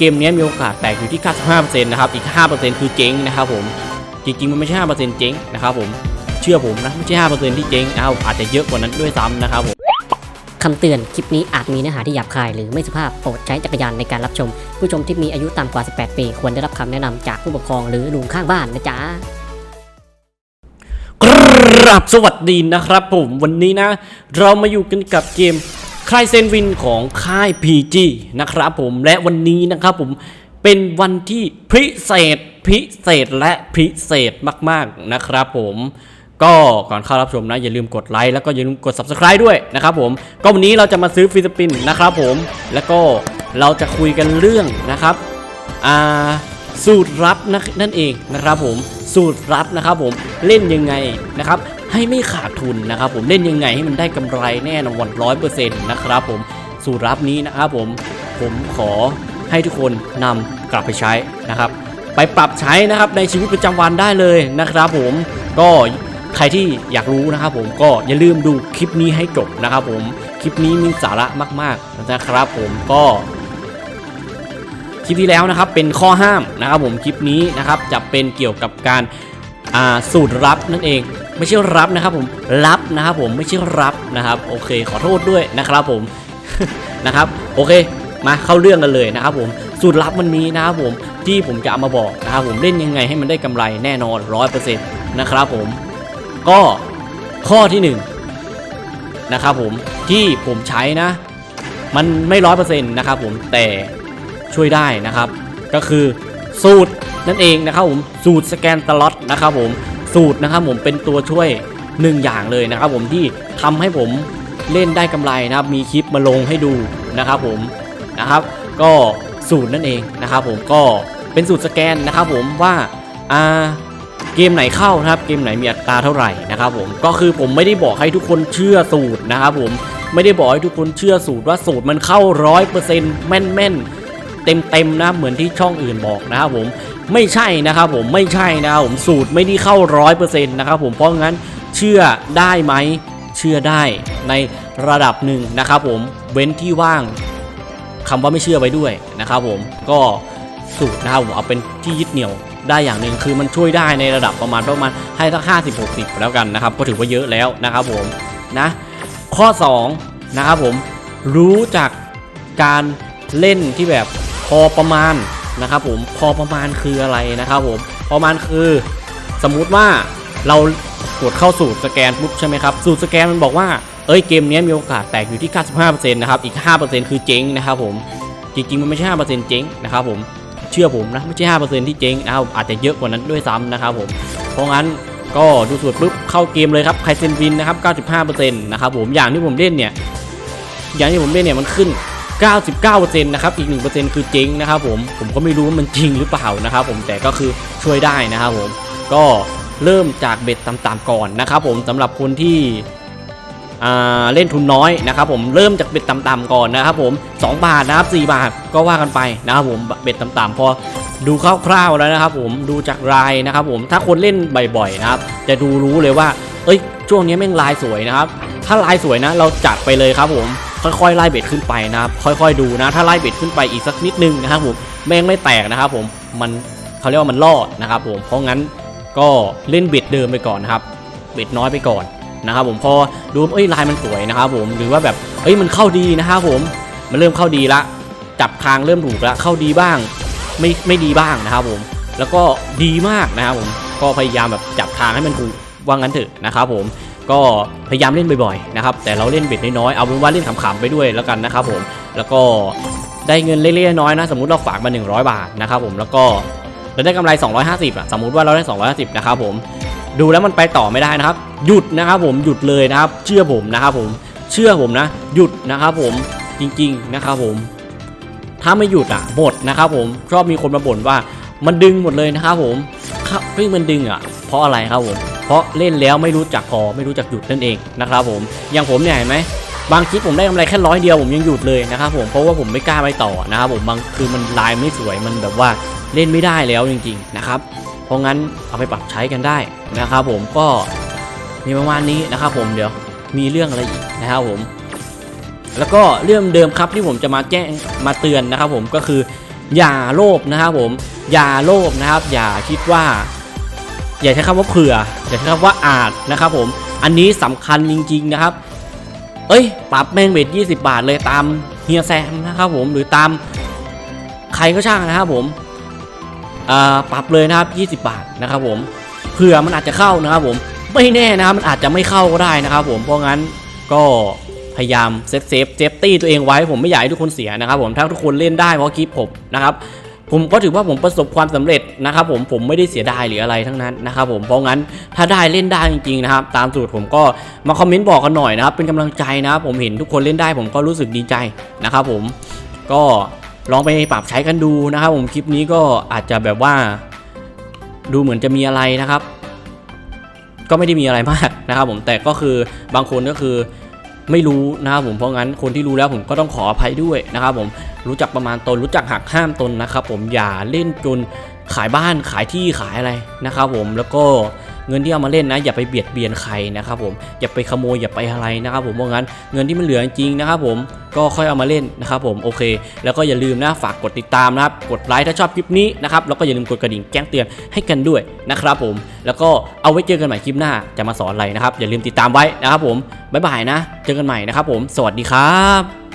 เกมนี้มีโอกาสแตกอยู่ที่ 95%นะครับ อีก 5%คือเจ๊งนะครับผม จริงๆ มันไม่ใช่ 5%เจ๊งนะครับผม เชื่อผมนะ ไม่ใช่ 5%ที่เจ๊งนะครับอาจจะเยอะกว่านั้นด้วยซ้ำนะครับผมคำเตือน คลิปนี้อาจมีเนื้อหาที่หยาบคาย หรือไม่สุภาพ โปรดใช้จักรยานในการรับชม ผู้ชมที่มีอายุต่ำกว่า 18 ปี ควรได้รับคำแนะนำจากผู้ปกครองหรือลุงข้างบ้านนะจ๊ะครับสวัสดีนะครับผม วันนี้นะ เรามาอยู่กันกับเกม คลายเซนวินของค่าย PG นะครับผมและวันนี้นะครับผมเป็นวันที่พิเศษพิเศษและพิเศษมากๆนะครับผมก็ก่อนเข้ารับชมนะอย่าลืมกดไลค์แล้วก็อย่าลืมกด Subscribe ด้วยนะครับผมก็วันนี้เราจะมาซื้อฟิสปินนะครับผมแล้วก็เราจะคุยกันเรื่องนะครับอ่าสูตรลับนั่นเองนะครับผมสูตรลับนะครับผมเล่นยังไงนะครับ ให้ไม่ขาดทุนนะครับผมเล่นยังไงให้มันได้กำไรแน่นอนร้อยเปอร์เซ็นต์นะครับผมสูตรลับนี้นะครับผมผมขอให้ทุกคนนำกลับไปใช้นะครับ ไปปรับใช้นะครับในชีวิตประจำวันได้เลยนะครับผมก็ใครที่อยากรู้นะครับผมก็อย่าลืมดูคลิปนี้ให้จบนะครับผมคลิปนี้มีสาระมาก ๆนะครับผมก็คลิปที่แล้วนะครับเป็นข้อห้ามนะครับผมคลิปนี้นะครับจะเป็นเกี่ยวกับการสูตรลับนั่นเอง ไม่ใช่รับนะครับผมรับนะครับผมไม่ใช่รับนะครับโอเค ขอโทษด้วยนะครับผมนะครับโอเคมาเข้าเรื่องกันเลยนะครับผมสูตรลับวันนี้นะครับผมที่ผมจะเอามาบอกนะครับผมเล่นยังไงให้มันได้กำไรแน่นอน100%นะครับผมก็ข้อที่หนึ่งนะครับผมที่ผมใช้นะ มันไม่ร้อยเปอร์เซ็นต์นะครับผมแต่ช่วยได้นะครับ ก็คือสูตรนั่นเองนะครับผมสูตรสแกนตลอดนะครับผม สูตรนะครับผมเป็นตัวช่วยหนึ่งอย่างเลยนะครับผมที่ทำให้ผมเล่นได้กำไรนะครับมีคลิปมาลงให้ดูนะครับผมนะครับ ก็สูตรนั่นเองนะครับผมก็เป็นสูตรสแกนนะครับผมว่าอ่าเกมไหนเข้านะครับเกมไหนมีอัตราเท่าไหร่นะครับผมก็คือผมไม่ได้บอกให้ทุกคนเชื่อสูตรนะครับผมไม่ได้บอกให้ทุกคนเชื่อสูตรว่าสูตรมันเข้าร้อยเปอร์เซ็นต์แม่นๆเต็มๆนะเหมือนที่ช่องอื่นบอกนะครับผม ไม่ใช่นะครับผมไม่ใช่นะครับผมสูตรไม่ได้เข้าร้อยเปอร์เซ็นต์นะครับผมเพราะงั้นเชื่อได้ไหมเชื่อได้ในระดับหนึ่งนะครับผมเว้นที่ว่างคำว่าไม่เชื่อไว้ด้วยนะครับผมก็สูตรนะครับผมเอาเป็นที่ยึดเหนี่ยวได้อย่างหนึ่งคือมันช่วยได้ในระดับประมาณประมาณให้สักห้าสิบหกสิบแล้วกันนะครับ ก็ถือว่าเยอะแล้วนะครับผมนะข้อ2นะครับผมรู้จักการเล่นที่แบบพอประมาณ นะครับผมพอประมาณคืออะไรนะครับผมประมาณคือสมมุติว่าเรากดเข้าสูตรสแกนปุ๊บใช่ไหมครับสูตรสแกนมันบอกว่าเอ้ยเกมนี้มีโอกาสแตกอยู่ที่ 95%นะครับอีก 5%คือเจ๊งนะครับผมจริงๆมันไม่ใช่5%เจ๊งนะครับผมเชื่อผมนะไม่ใช่5%ที่เจ๊งนะครับอาจจะเยอะกว่านั้นด้วยซ้ำนะครับผมเพราะงั้นก็ดูสูตรปุ๊บเข้าเกมเลยครับไคเซนวินนะครับ 95%นะครับผมอย่างที่ผมเล่นเนี่ยอย่างที่ผมเล่นเนี่ยมันขึ้น 99%นะครับอีก 1%คือเจ๊งนะครับผมผมก็ไม่รู้ว่ามันจริงหรือเปล่านะครับผมแต่ก็คือช่วยได้นะครับผมก็เริ่มจากเบ็ดต่ำๆก่อนนะครับผมสำหรับคนที่เล่นทุนน้อยนะครับผมเริ่มจากเบ็ดต่ำๆก่อนนะครับผม2บาทนะครับ4บาทก็ว่ากันไปนะครับผมเบ็ดต่ำๆพอดูคร่าวๆแล้วนะครับผมดูจากรายนะครับผมถ้าคนเล่นบ่อยๆนะครับจะดูรู้เลยว่า เอ้ยช่วงนี้แม่งลายสวยนะครับ ถ้าลายสวยนะเราจัดไปเลยครับผม ค่อยๆไล่เบ็ดขึ้นไปนะครับค่อยๆดูนะ ถ้าไล่เบ็ดขึ้นไปอีกสักนิดนึงนะครับผมแม่งไม่แตกนะครับผมมันเขาเรียกว่ามันรอดนะครับผมเพราะงั้นก็เล่นเบ็ดเดิมไปก่อนนะครับเบ็ดน้อยไปก่อนนะครับผมพอดูเอ้ยลายมันสวยนะครับผมหรือว่าแบบเอ้ยมันเข้าดีนะครับผมมันเริ่มเข้าดีละจับคางเริ่มถูกละเข้าดีบ้าง ไม่ไม่ดีบ้างนะครับผมแล้วก็ดีมากนะครับผมก็พยายามแบบจับทางให้มันถูกว่างั้นเถอะนะครับผม ก็พยายามเล่นบ่อยๆนะครับแต่เราเล่นเบ็ดน้อยๆเอาเป็นว่าเล่นขำๆไปด้วยแล้วกันนะครับผมแล้วก็ได้เงินเล็กๆน้อยๆนะสมมติเราฝากมา 100 บาทนะครับผมแล้วก็เราได้กำไร 250อะสมมุติว่าเราได้ 250นะครับผมดูแล้วมันไปต่อไม่ได้นะครับหยุดนะครับผมหยุดเลยนะครับ เชื่อผมนะครับผมเชื่อผมนะ หยุดนะครับผมจริงๆนะครับผมถ้าไม่หยุดอะหมดนะครับผมชอบมีคนมาบ่นว่ามันดึงหมดเลยนะครับผมครับเฮ้ยมันดึงอะเพราะอะไรครับผม เพราะเล่นแล้วไม่รู้จักพอไม่รู้จักหยุดนั่นเองนะครับผมอย่างผมเนี่ยเห็นไหมบางคลิปผมได้กำไรแค่ร้อยเดียวผมยังหยุดเลยนะครับผมเพราะว่าผมไม่กล้าไปต่อนะครับผมบางคือมันลายไม่สวยมันแบบว่าเล่นไม่ได้แล้วจริงๆนะครับเพราะงั้นเอาไปปรับใช้กันได้นะครับผมก็มีประมาณนี้นะครับผมเดี๋ยวมีเรื่องอะไรอีกนะครับผม แล้วก็เรื่องเดิมครับที่ผมจะมาแจ้งมาเตือนนะครับผมก็คืออย่าโลภนะครับผมอย่าโลภนะครับ อย่าคิดว่า อย่าใช้คำว่าเผื่ออย่าใช้คำว่าอาจนะครับผมอันนี้สำคัญจริง ๆนะครับ เอ้ยปรับแม่งเบ็ด20บาทเลยตามเฮียแซมนะครับผมหรือตามใครก็ช่างนะครับผมอ่าปรับเลยนะครับ20 บาทนะครับผมเผื่อมันอาจจะเข้านะครับผมไม่แน่นะครับมันอาจจะไม่เข้าก็ได้นะครับผมเพราะงั้นก็พยายามเซฟเซฟเซฟตี้ตัวเองไว้ผมไม่อยากให้ทุกคนเสียนะครับผมถ้าทุกคนเล่นได้เพราะคลิปผมนะครับ ผมก็ถือว่าผมประสบความสำเร็จนะครับผมผมไม่ได้เสียดายหรืออะไรทั้งนั้นนะครับผมเพราะงั้นถ้าได้เล่นได้จริงๆนะครับตามสูตรผมก็มาคอมเมนต์บอกกันหน่อยนะครับเป็นกำลังใจนะครับผมเห็นทุกคนเล่นได้ผมก็รู้สึกดีใจนะครับผมก็ลองไปปรับใช้กันดูนะครับผมคลิปนี้ก็อาจจะแบบว่า ดูเหมือนจะมีอะไรนะครับ ก็ไม่ได้มีอะไรมากนะครับผมแต่ก็คือบางคนก็คือ ไม่รู้นะครับผมเพราะงั้นคนที่รู้แล้วผมก็ต้องขออภัยด้วยนะครับผมรู้จักประมาณตนรู้จักหักห้ามตนนะครับผมอย่าเล่นจนขายบ้านขายที่ขายอะไรนะครับผมแล้วก็ เงินที่เอามาเล่นนะอย่าไปเบียดเบียนใครนะครับผมอย่าไปขโมยอย่าไปอะไรนะครับผมเพราะงั้นเงินที่มันเหลือจริงนะครับผมก็ค่อยเอามาเล่นนะครับผมโอเค แล้วก็อย่าลืมนะฝากกดติดตามนะครับกดไลค์ถ้าชอบคลิปนี้นะครับแล้วก็อย่าลืมกดกระดิ่งแจ้งเตือนให้กันด้วยนะครับผมแล้วก็เอาไว้เจอกันใหม่คลิปหน้าจะมาสอนอะไรนะครับอย่าลืมติดตามไว้นะครับผมบ๊ายบายนะ เจอกันใหม่นะครับผม สวัสดีครับ